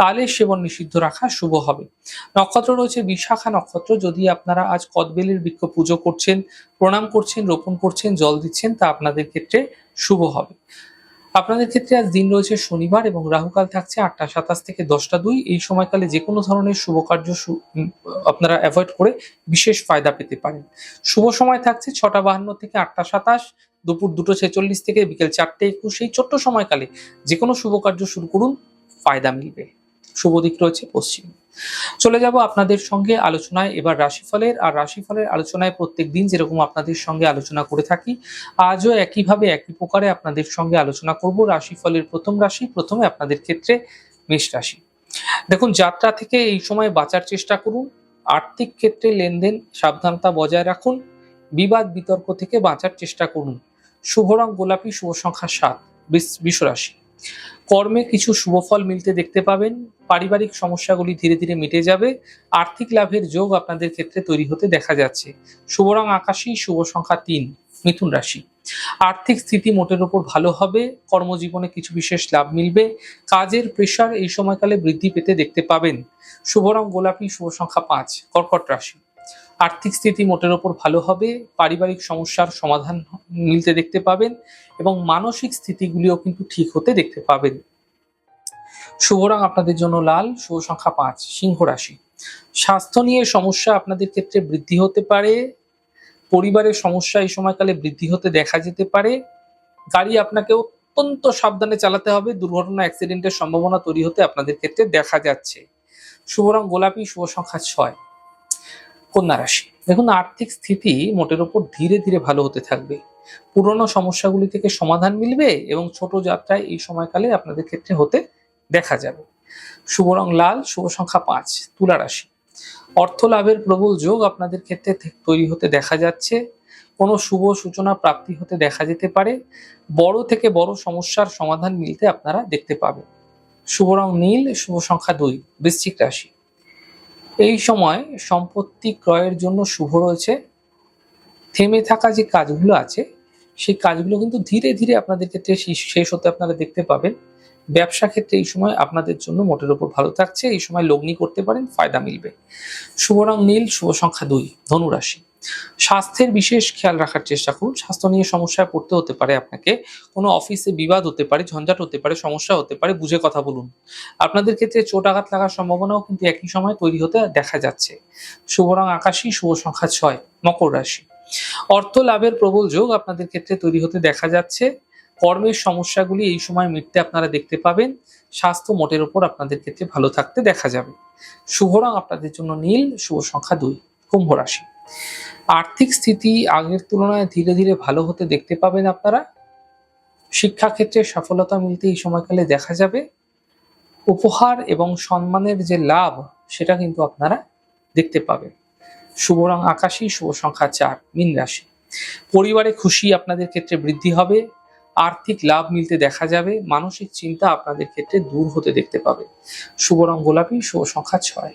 তালের সেবন নিষিদ্ধ রাখা শুভ হবে। নক্ষত্র রয়েছে বিশাখা নক্ষত্র। যদি আপনারা আজ কদবেলের বৃক্ষ পুজো করছেন, প্রণাম করছেন, রোপণ করছেন, জল দিচ্ছেন, তা আপনাদের ক্ষেত্রে শুভ হবে। আপনাদের ক্ষেত্রে আজ দিন রয়েছে শনিবার এবং রাহুকাল থাকছে আটটা, সাতাশ থেকে দশটা দুই। এই সময়কালে যে কোনো ধরনের শুভ কার্য আপনারা অ্যাভয়েড করে বিশেষ ফায়দা পেতে পারেন। শুভ সময় থাকছে ছটা বাহান্ন থেকে আটটা সাতাশ, দুপুর দুটো ছেচল্লিশ থেকে বিকেল চারটে একুশ। এই ছোট্ট সময়কালে যে কোনো শুভ কার্য শুরু করুন, ফায়দা মিলবে। শুভ দিক রয়েছে পশ্চিম। চলে যাব আপনাদের সঙ্গে আলোচনায়। এবার রাশিফলের, আর রাশিফলের আলোচনায় প্রত্যেক দিন যেরকম আপনাদের সঙ্গে আলোচনা করে থাকি, আজও একইভাবে একই প্রকারে আপনাদের সঙ্গে আলোচনা করব। রাশিফলের প্রথম রাশি, প্রথমে আপনাদের ক্ষেত্রে মেষ রাশি। দেখুন, যাত্রা থেকে এই সময় বাঁচার চেষ্টা করুন। আর্থিক ক্ষেত্রে লেনদেন সাবধানতা বজায় রাখুন। বিবাদ বিতর্ক থেকে বাঁচার চেষ্টা করুন। শুভ রং গোলাপি, শুভ সংখ্যা সাত বৃষ রাশি। কর্মে কিছু শুভ ফল মিলতে দেখতে পাবেন। পারিবারিক সমস্যাগুলি ধীরে ধীরে মিটে যাবে। আর্থিক লাভের যোগ আপনাদের ক্ষেত্রে তৈরি হতে দেখা যাচ্ছে। শুভ রং আকাশী, শুভ সংখ্যা তিন, মিথুন রাশি। আর্থিক স্থিতি মোটের ওপর ভালো হবে। কর্মজীবনে কিছু বিশেষ লাভ মিলবে। কাজের প্রেশার এই সময়কালে বৃদ্ধি পেতে দেখতে পাবেন। শুভ রং গোলাপি, শুভ সংখ্যা পাঁচ, কর্কট রাশি। আর্থিক স্থিতি মোটের ওপর ভালো হবে, পারিবারিক সমস্যার সমাধান মিলতে দেখতে পাবেন এবং মানসিক স্থিতিগুলিও কিন্তু ঠিক হতে দেখতে পাবেন। শুভ রং আপনাদের জন্য লাল, শুভ সংখ্যা পাঁচ, সিংহ রাশি। স্বাস্থ্য নিয়ে সমস্যা আপনাদের ক্ষেত্রে বৃদ্ধি হতে পারে, পরিবারের সমস্যা এই সময়কালে বৃদ্ধি হতে দেখা যেতে পারে, গাড়ি আপনাকে অত্যন্ত সাবধানে চালাতে হবে, দুর্ঘটনা অ্যাক্সিডেন্টের সম্ভাবনা তৈরি হতে আপনাদের ক্ষেত্রে দেখা যাচ্ছে। শুভ রং গোলাপি, শুভ সংখ্যা ছয়। কন্যা রাশি। দেখুন, আর্থিক স্থিতি মোটের ওপর ধীরে ধীরে ভালো হতে থাকবে। পুরনো সমস্যাগুলি থেকে সমাধান মিলবে এবং ছোট যাত্রায় এই সময়কালে আপনাদের ক্ষেত্রে হতে দেখা যাবে। শুভ রং লাল, শুভ সংখ্যা পাঁচ, তুলা রাশি। অর্থ লাভের প্রবল যোগ আপনাদের ক্ষেত্রে তৈরি হতে দেখা যাচ্ছে। কোনো শুভ সূচনা প্রাপ্তি হতে দেখা যেতে পারে। বড় থেকে বড় সমস্যার সমাধান মিলতে আপনারা দেখতে পাবেন। শুভ রং নীল, শুভ সংখ্যা দুই, বৃশ্চিক রাশি। এই সময় সম্পত্তি ক্রয়ের জন্য শুভ রয়েছে। থেমে থাকা যে কাজগুলো আছে, সেই কাজগুলো কিন্তু ধীরে ধীরে আপনাদের ক্ষেত্রে শেষ- হতে আপনারা দেখতে পাবেন। ব্যবসা ক্ষেত্রে এই সময় আপনাদের জন্য মোটের ওপর ভালো থাকছে। এই সময় লগ্নি করতে পারেন, ফায়দা মিলবে। শুভ রং নীল, শুভ সংখ্যা দুই, ধনুরাশি। স্বাস্থ্যের বিশেষ খেয়াল রাখার চেষ্টা করুন। স্বাস্থ্য নিয়ে সমস্যায় পড়তে হতে পারে আপনাকে। কোনো অফিসে বিবাদ হতে পারে, ঝঞ্ঝাট হতে পারে, সমস্যা হতে পারে, বুঝে কথা বলুন। আপনাদের ক্ষেত্রে চোট আঘাত লাগার সম্ভাবনাও কিন্তু একই সময় তৈরি হতে দেখা যাচ্ছে। শুভ রং আকাশী, শুভ সংখ্যা ছয়, মকর রাশি। অর্থ লাভের প্রবল যোগ আপনাদের ক্ষেত্রে তৈরি হতে দেখা যাচ্ছে। কর্মের সমস্যাগুলি এই সময় মিটতে আপনারা দেখতে পাবেন। স্বাস্থ্য মোটের ওপর আপনাদের ক্ষেত্রে ভালো থাকতে দেখা যাবে। শুভ রং আপনাদের জন্য নীল, শুভ সংখ্যা দুই, কুম্ভ রাশি। আর্থিক স্থিতি আগের তুলনায় ধীরে ধীরে ভালো হতে দেখতে পাবেন আপনারা। শিক্ষাক্ষেত্রে সফলতা মিলতে এই সময়কালে দেখা যাবে। উপহার এবং সম্মানের যে লাভ, সেটা কিন্তু আপনারা দেখতে পাবেন। শুভ রং আকাশী, শুভ সংখ্যা চার, মিন রাশি। পরিবারে খুশি আপনাদের ক্ষেত্রে বৃদ্ধি হবে। আর্থিক লাভ মিলতে দেখা যাবে। মানসিক চিন্তা আপনাদের ক্ষেত্রে দূর হতে দেখতে পাবে। শুভ রং গোলাপি, শুভ সংখ্যা ছয়।